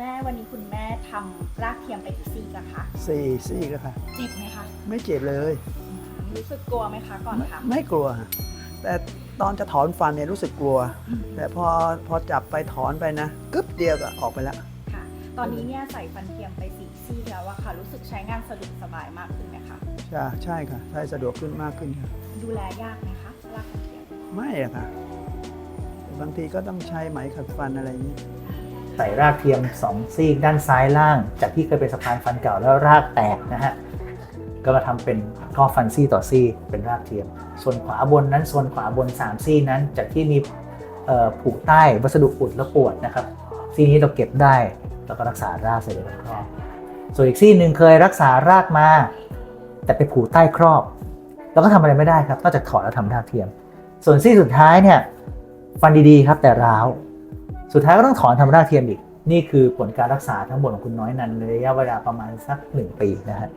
แม่วันนี้คุณแม่ทำรากเทียมไปกี่ซี่กันคะสี่ซี่ก็ค่ะ เจ็บไหมคะไม่เจ็บเลย รู้สึกกลัวไหมคะก่อนทำไม่กลัว แต่ตอนจะถอนฟันเนี่ยรู้สึกกลัวอืมแต่พอพอจับไปถอนไปนะกึ๊บเดียวก็ออกไปแล้วค่ะ ตอนนี้เนี่ยใส่ฟันเทียมไปสี่ซี่แล้วอะค่ะ รู้สึกใช้งานสะดวกสบายมากขึ้นไหมคะใช่ใช่ค่ะใช้สะดวกขึ้นมากขึ้นค่ะดูแลยากไหมคะรากฟันเทียมไม่อะค่ะบางทีก็ต้องใช้ไหมขัดฟันอะไรอย่างนี้ใส่รากเทียม2ซีกด้านซ้ายล่าง จากที่เคยเป็นสะพานฟันเก่าแล้วรากแตกนะฮะก็มาทำเป็นข้อฟันซี่ต่อซี่เป็นรากเทียม ส่วนขวาบนนั้นส่วนขวาบน3ซี่นั้น จากที่มีผูกใต้วัสดุอุดแล้วปวดนะครับซี่นี้เราเก็บได้แล้วก็รักษารากเสร็จแล้วครอบส่วนอีกซี่หนึ่งเคยรักษารากมา แต่ไปผูกใต้ครอบแล้วก็ทำอะไรไม่ได้ครับนอกจากถอดแล้วทำรากเทียม ส่วนซี่สุดท้ายเนี่ยฟันดีๆครับแต่ร้าว สุดท้ายก็ต้องถอนทำรากเทียมอีก นี่คือผลการรักษาทั้งหมดของคุณน้อยนันในระยะเวลาประมาณสักหนึ่งปีนะฮะ